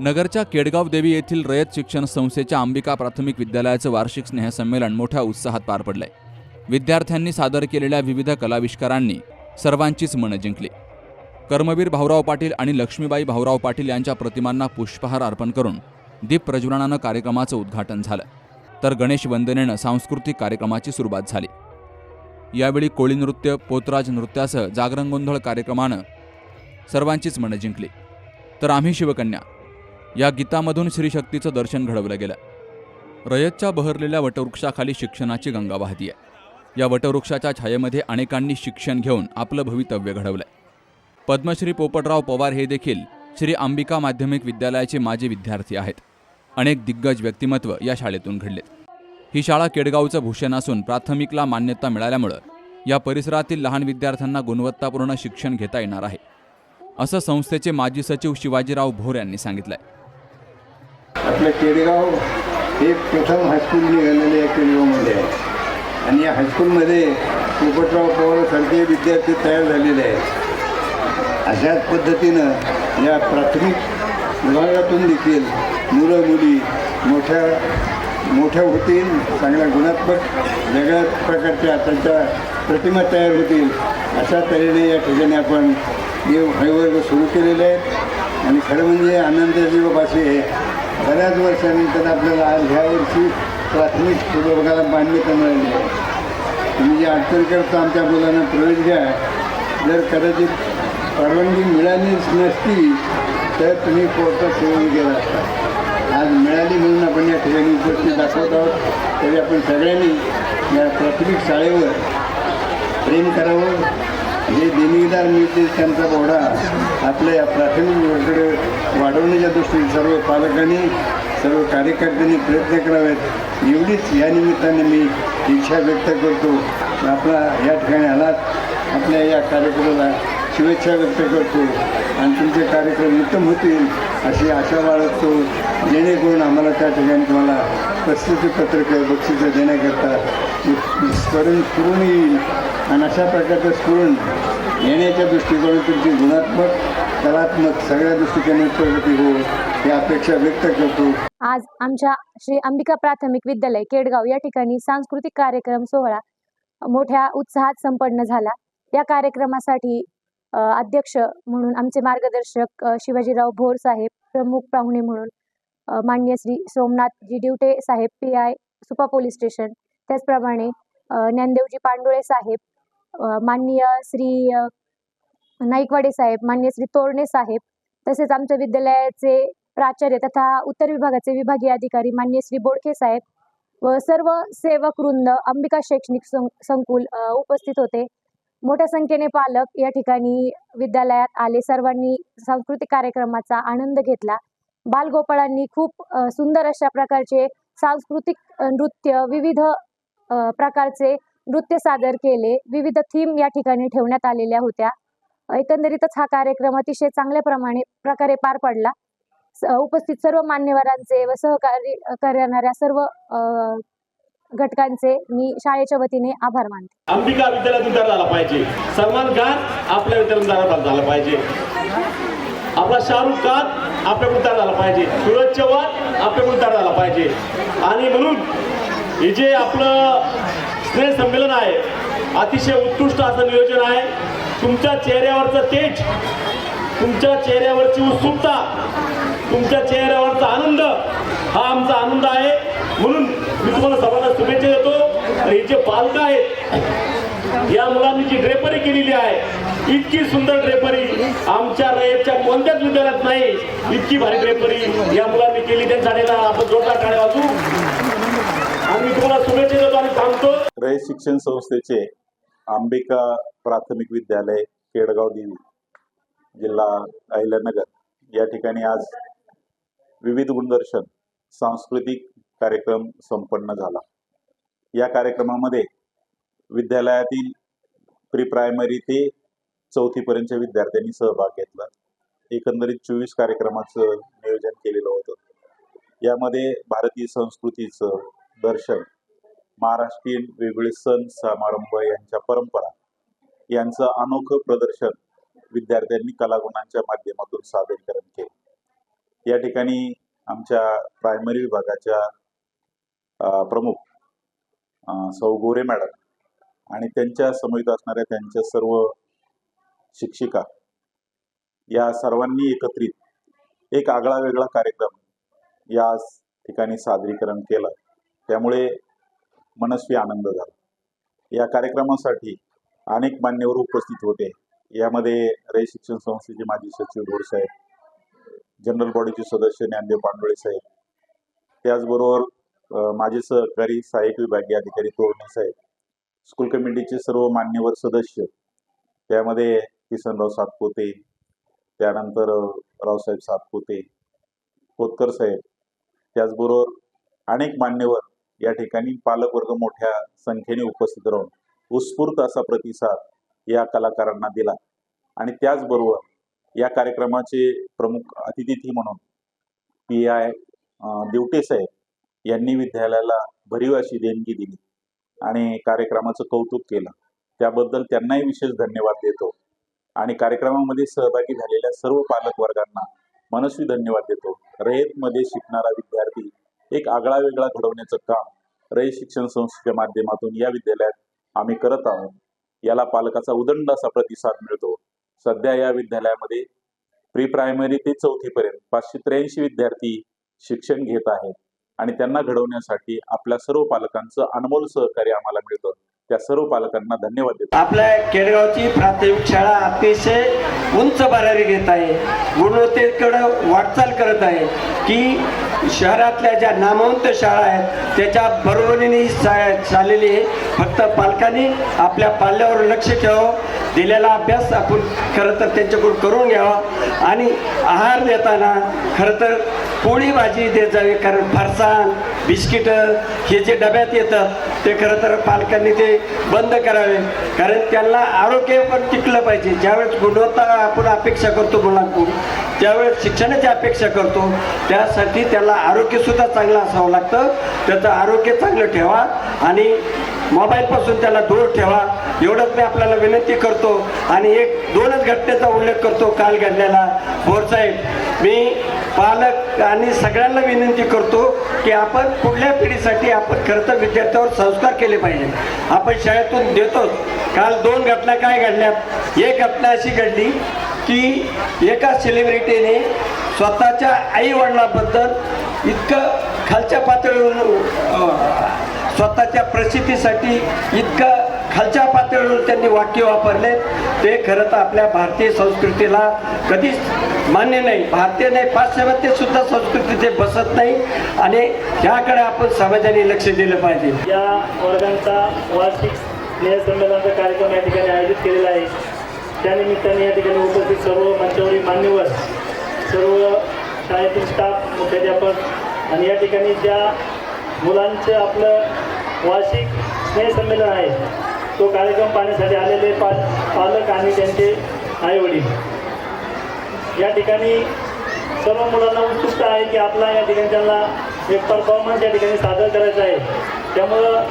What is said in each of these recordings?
नगरच्या केडगाव देवी येथील रयत शिक्षण संस्थेच्या अंबिका प्राथमिक विद्यालयाचं वार्षिक स्नेहसंमेलन मोठ्या उत्साहात पार पडलंय. विद्यार्थ्यांनी सादर केलेल्या विविध कलाविष्कारांनी सर्वांचीच मनं जिंकली. कर्मवीर भाऊराव पाटील आणि लक्ष्मीबाई भाऊराव पाटील यांच्या प्रतिमांना पुष्पहार अर्पण करून दीप प्रज्वलनानं कार्यक्रमाचं उद्घाटन झालं. तर गणेश वंदनेनं सांस्कृतिक कार्यक्रमाची सुरुवात झाली. यावेळी कोळी नृत्य पोतराज नृत्यासह जागरण गोंधळ कार्यक्रमानं सर्वांचीच मनं जिंकली. तर आम्ही शिवकन्या या गीतामधून श्रीशक्तीचं दर्शन घडवलं गेलं. रयतच्या बहरलेल्या वटवृक्षाखाली शिक्षणाची गंगा वाहती आहे या वटवृक्षाच्या छायेमध्ये अनेकांनी शिक्षण घेऊन आपलं भवितव्य घडवलंय. पद्मश्री पोपटराव पवार हे देखील श्री अंबिका माध्यमिक विद्यालयाचे माजी विद्यार्थी आहेत. अनेक दिग्गज व्यक्तिमत्व या शाळेतून घडलेत. ही शाळा केडगावचं भूषण असून प्राथमिकला मान्यता मिळाल्यामुळं या परिसरातील लहान विद्यार्थ्यांना गुणवत्तापूर्ण शिक्षण घेता येणार आहे. असं संस्थेचे माजी सचिव शिवाजीराव भोर यांनी सांगितलंय. आपलं केडगाव हे प्रथम हायस्कूल निघालेले आहे केडगावमध्ये आहे. आणि या हायस्कूलमध्ये पोपटराव पवारसारखे विद्यार्थी तयार झालेले आहेत. अशाच पद्धतीनं या प्राथमिक विभागातून देखील मुलं मुली मोठ्या मोठ्या होतील चांगल्या गुणात्मक वेगळ्या प्रकारच्या त्यांच्या प्रतिमा तयार होतील अशा तऱ्हेने या ठिकाणी आपण हे वर्ग सुरू केलेले आहेत. आणि खरं म्हणजे आनंदाची बाब आहे बऱ्याच वर्षानंतर आपल्याला आज ह्या वर्षी प्राथमिक विभागाला मान्यता मिळाली आहे. तुम्ही जे अडचण करता आमच्या मुलांना प्रवेश घ्या. जर कदाचित परवानगी मिळालीच नसती तर तुम्ही कोर्टात सेवन गेला असता. आज मिळाली म्हणून आपण या ठिकाणी उपस्थित दाखवत आहोत. तरी आपण सगळ्यांनी या प्राथमिक शाळेवर प्रेम करावं. जे देणगीदार मिळतील त्यांचा बोडा आपल्या या प्राथमिक वर्गाकडे वाढवण्याच्या दृष्टीने सर्व पालकांनी सर्व कार्यकर्त्यांनी प्रयत्न करावेत. एवढीच या निमित्ताने मी इच्छा व्यक्त करतो. आपला या ठिकाणी आलात. आपल्या या कार्यक्रमाला शुभेच्छा व्यक्त करतो. आणि तुमचे कार्यक्रम उत्तम होतील अशी आशा बाळगतो. जेणेकरून आम्हाला त्या ठिकाणी तुम्हाला प्रस्तुतीपत्रकं बक्षिसं देण्याकरता स्मरण करून येईल. आणि अशा प्रकारचं स्मरण येण्याच्या दृष्टिकोनातून तुमची गुणात्मक कलात्मक सगळ्या दृष्टिकोनात प्रगती हो ही अपेक्षा व्यक्त करतो. आज आमच्या श्री अंबिका प्राथमिक विद्यालय केडगाव या ठिकाणी सांस्कृतिक कार्यक्रम सोहळा मोठ्या उत्साहात संपन्न झाला. या कार्यक्रमासाठी अध्यक्ष म्हणून आमचे मार्गदर्शक शिवाजीराव भोर साहेब प्रमुख पाहुणे म्हणून मान्य श्री सोमनाथजी डिवटे साहेब P I Supa police station त्याचप्रमाणे ज्ञानदेवजी पांडुळे साहेब माननीय श्री नाईकवाडे साहेब मान्य श्री तोरणे साहेब तसेच आमच्या विद्यालयाचे प्राचार्य तथा उत्तर विभागाचे विभागीय अधिकारी मान्य श्री बोडखे साहेब व सर्व सेवक वृंद अंबिका शैक्षणिक सं- संकुल उपस्थित होते. मोठ्या संख्येने पालक या ठिकाणी विद्यालयात आले. सर्वांनी सांस्कृतिक कार्यक्रमाचा आनंद घेतला. बालगोपाळांनी खूप सुंदर अशा प्रकारचे सांस्कृतिक नृत्य विविध प्रकारचे नृत्य सादर केले. विविध थीम या ठिकाणी ठेवण्यात आलेल्या होत्या. एकंदरीतच हा कार्यक्रम अतिशय चांगल्या प्रमाणे प्रकारे पार पडला. उपस्थित सर्व मान्यवरांचे व सहकार्य करणाऱ्या सर्व घटकांचे मी शाळेच्या वतीने आभार मानते. अंबिका विद्यालयातून तयार झाला पाहिजे. सलमान खान आपल्या विद्यालयातून झाला पाहिजे. आपला शाहरुख खान आपल्या तयार झाला पाहिजे. सूरज चव्हाण आपल्या तयार झाला पाहिजे. आणि म्हणून हे जे आपलं स्नेह संमेलन आहे अतिशय उत्कृष्ट असं नियोजन आहे. तुमच्या चेहऱ्यावरचं तेज तुमच्या चेहऱ्यावरची उत्सुकता तुमच्या चेहऱ्यावरचा आनंद हा आमचा आनंद आहे. म्हणून मी तुम्हाला सर्वांना शुभेच्छा देतो. हे जे पालक आहेत या मुलांनी जी ड्रेपरी केलेली आहे इतकी सुंदर ड्रेपरी आमच्या रयतच्या कोणत्याच विद्यालयात नाही इतकी भारी ड्रेपरी या मुलांनी केली. त्यांच्या आपण जोरदार टाळ्या वाजू आणि मी तुम्हाला शुभेच्छा देतो आणि सांगतो रयत शिक्षण संस्थेचे अंबिका प्राथमिक विद्यालय केडगाव देवी जिल्हा अहिल्यानगर. या ठिकाणी आज विविध गुणदर्शन सांस्कृतिक कार्यक्रम संपन्न झाला. या कार्यक्रमामध्ये विद्यालयातील प्री प्रायमरी ते चौथीपर्यंतच्या विद्यार्थ्यांनी सहभाग घेतला. एकंदरीत चोवीस कार्यक्रमाचं नियोजन केलेलं होतं. यामध्ये भारतीय संस्कृतीचं दर्शन महाराष्ट्रीयन वेगवेगळे सण समारंभ यांच्या परंपरा यांचं अनोखं प्रदर्शन विद्यार्थ्यांनी कलागुणांच्या माध्यमातून सादरीकरण केले. या ठिकाणी आमच्या प्रायमरी विभागाच्या प्रमुख सौ गोरे मॅडम आणि त्यांच्या समवेत असणाऱ्या त्यांच्या सर्व शिक्षिका या सर्वांनी एकत्रित एक आगळा वेगळा कार्यक्रम या ठिकाणी सादरीकरण केलं. त्यामुळे मनस्वी आनंद झाला. या कार्यक्रमासाठी अनेक मान्यवर उपस्थित होते. यामध्ये रे शिक्षण संस्थेचे माजी सचिव गोडसाहेब जनरल बॉडीचे सदस्य ज्ञानदेव पांडोळे साहेब त्याचबरोबर माझे सहकारी सहाय्यक विभागीय अधिकारी तोरणे साहेब स्कूल कमिटीचे सर्व मान्यवर सदस्य त्यामध्ये किसनराव सातपोते त्यानंतर रावसाहेब सातपुते कोतकर साहेब त्याचबरोबर अनेक मान्यवर या ठिकाणी पालकवर्ग मोठ्या संख्येने उपस्थित राहून उत्स्फूर्त असा प्रतिसाद या कलाकारांना दिला. आणि त्याचबरोबर या कार्यक्रमाचे प्रमुख अतिथी म्हणून पी आय दिवटे साहेब यांनी विद्यालयाला भरीव अशी देणगी दिली आणि कार्यक्रमाचं कौतुक केलं. त्याबद्दल त्यांनाही विशेष धन्यवाद देतो. आणि कार्यक्रमामध्ये सहभागी झालेल्या सर्व पालक वर्गांना मनस्वी धन्यवाद देतो. रयतमध्ये शिकणारा विद्यार्थी एक आगळा वेगळा घडवण्याचं काम रयत शिक्षण संस्थेच्या माध्यमातून या विद्यालयात आम्ही करत आहोत. याला पालकाचा उदंड असा प्रतिसाद मिळतो. सध्या या विद्यालयामध्ये प्री प्रायमरी ते चौथीपर्यंत पाचशे त्र्याऐंशी विद्यार्थी शिक्षण घेत आहेत. आणि त्यांना घडवण्यासाठी आपल्या सर्व पालकांचं अनमोल सहकार्य आम्हाला मिळतं. त्या सर्व पालकांना धन्यवाद देतो. आपल्या केडगावची प्राथमिक शाळा अतिशय उंच भरारी घेत आहे. गुणवत्तेकडं वाटचाल करत आहे की शहरातल्या ज्या नामवंत शाळा आहेत त्याच्या बरोबरीने चा- चाललेली आहे. फक्त पालकांनी आपल्या पाल्यावर लक्ष ठेवावं. दिलेला अभ्यास आपण खरं तर त्यांच्याकडून करून घ्यावा. आणि आहार देताना खरं तर पोळी भाजी देत जावी कारण फरसाण बिस्किटं हे जे डब्यात येतात ते खरं तर पालकांनी ते बंद करावे. कारण त्यांना आरोग्य पण टिकलं पाहिजे. ज्यावेळेस गुणवत्ता आपण अपेक्षा करतो मुलांकडून त्यावेळेस शिक्षणाची अपेक्षा करतो त्यासाठी त्याला आरोग्यसुद्धा चांगलं असावं लागतं. त्याचं आरोग्य चांगलं ठेवा आणि मोबाईलपासून त्याला दूर ठेवा. एवढंच मी आपल्याला विनंती करतो आणि एक दोनच घटनेचा उल्लेख करतो काल घडलेला. बोरसाहेब मी पालक आणि सगळ्यांना विनंती करतो की आपण पुढल्या पिढीसाठी आपण खरं तर विद्यार्थ्यावर संस्कार केले पाहिजे. आपण शाळेतून देतोच. काल दोन घटना काय घडल्यात एक घटना अशी घडली की एका सेलिब्रिटीने स्वतःच्या आईवडिलाबद्दल इतकं खालच्या पातळीवरून स्वतःच्या प्रसिद्धीसाठी इतकं खालच्या पातळीवर त्यांनी वाक्य वापरले. ते खरं तर आपल्या भारतीय संस्कृतीला कधीच मान्य नाही. भारतीय नाही पाश्चिमात्य सुद्धा संस्कृती ते बसत नाही. आणि ह्याकडे आपण समाजाने लक्ष दिलं पाहिजे. या वर्गांचा वार्षिक स्नेहसंमेलनाचा कार्यक्रम या ठिकाणी आयोजित केलेला आहे. त्यानिमित्ताने या ठिकाणी उपस्थित सर्व मंचावरील मान्यवर सर्व शाळेतील स्टाफ मुख्याध्यापक आणि या ठिकाणी ज्या मुलांचं आपलं वार्षिक स्नेहसंमेलन आहे तो कार्यक्रम पाहण्यासाठी आलेले पा पालक आणि त्यांचे आईवडील. या ठिकाणी सर्व मुलांना उत्सुकता आहे की आपला या ठिकाणी त्यांना एक परफॉर्मन्स या ठिकाणी सादर करायचा आहे. त्यामुळं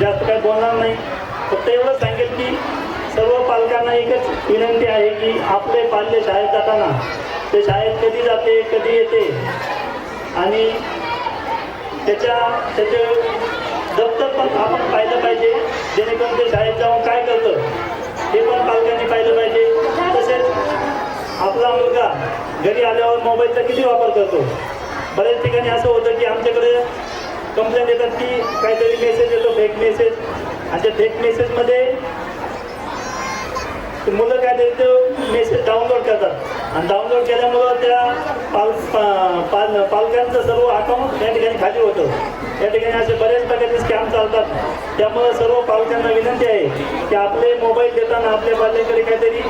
जास्त काही बोलणार नाही. फक्त एवढंच सांगेल की सर्व पालकांना एकच विनंती आहे की आपले पाल्य शाळेत जाताना ते शाळेत कधी जाते कधी येते आणि त्याच्या त्याचे दप्तर पण आपण पाहिलं पाहिजे. जेणेकरून ते शाळेत जाऊन काय करतं हे पण पालकांनी पाहिलं पाहिजे. तसेच आपला मुलगा घरी आल्यावर मोबाईलचा किती वापर करतो? बऱ्याच ठिकाणी असं होतं की आमच्याकडे कंप्लेंट येतात की काहीतरी मेसेज येतो फेक मेसेज आणि त्या फेक मेसेजमध्ये मुलं काय ते मेसेज डाउनलोड करतात. आणि डाउनलोड केल्यामुळं त्या पाल पा- पाल पालकांचं सर्व अकाउंट त्या ठिकाणी खाली होतं. या ठिकाणी असे बरेच प्रकारचे स्कॅम चालतात. त्यामुळं सर्व पालकांना विनंती आहे की आपले मोबाईल देताना आपल्या पाल्याकडे काहीतरी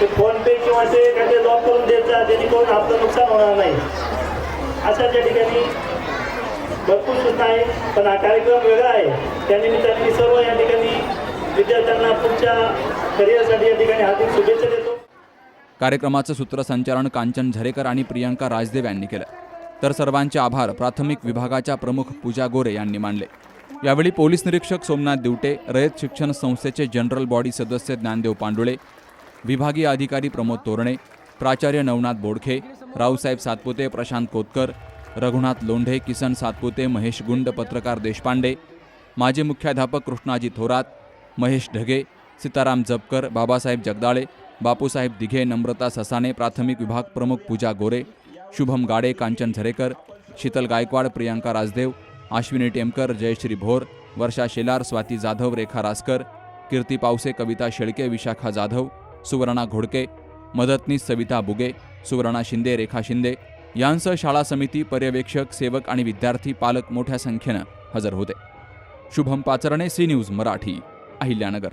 ते फोनपे किंवा ते काहीतरी लॉक करून द्यायचा जेणेकरून आपलं नुकसान होणार नाही. अशा त्या ठिकाणी भरपूर सूचना आहे. पण हा कार्यक्रम वेगळा आहे. त्यानिमित्ताने मी सर्व या ठिकाणी विद्यार्थ्यांना पुढच्या करिअरसाठी या ठिकाणी हार्दिक शुभेच्छा देतो. कार्यक्रमाचं सूत्रसंचालन कांचन झरेकर आणि प्रियंका राजदेव यांनी केलं. तर सर्वांचे आभार. प्राथमिक विभागाच्या प्रमुख पूजा गोरे यांनी मानले. यावेळी पोलीस निरीक्षक सोमनाथ दिवटे रयत शिक्षण संस्थेचे जनरल बॉडी सदस्य ज्ञानदेव पांडुळे विभागीय अधिकारी प्रमोद तोरणे प्राचार्य नवनाथ बोडखे रावसाहेब सातपुते प्रशांत कोतकर रघुनाथ लोंढे किसन सातपुते महेश गुंड पत्रकार देशपांडे माजी मुख्याध्यापक कृष्णाजी थोरात महेश ढगे सीताराम जपकर बाबासाहेब जगदाळे बापूसाहेब दिघे नम्रता ससाने प्राथमिक विभाग प्रमुख पूजा गोरे शुभम गाडे कांचन झरेकर शीतल गायकवाड प्रियांका राजदेव आश्विनी टेमकर जयश्री भोर वर्षा शेलार स्वाती जाधव रेखा रासकर कीर्ती पावसे कविता शेळके विशाखा जाधव सुवर्णा घोडके मदतनीस सविता बुगे सुवर्णा शिंदे रेखा शिंदे यांसह शाळा समिती पर्यवेक्षक सेवक आणि विद्यार्थी पालक मोठ्या संख्येनं हजर होते. Shubham Pacharne C news Marathi Ahilyanagar.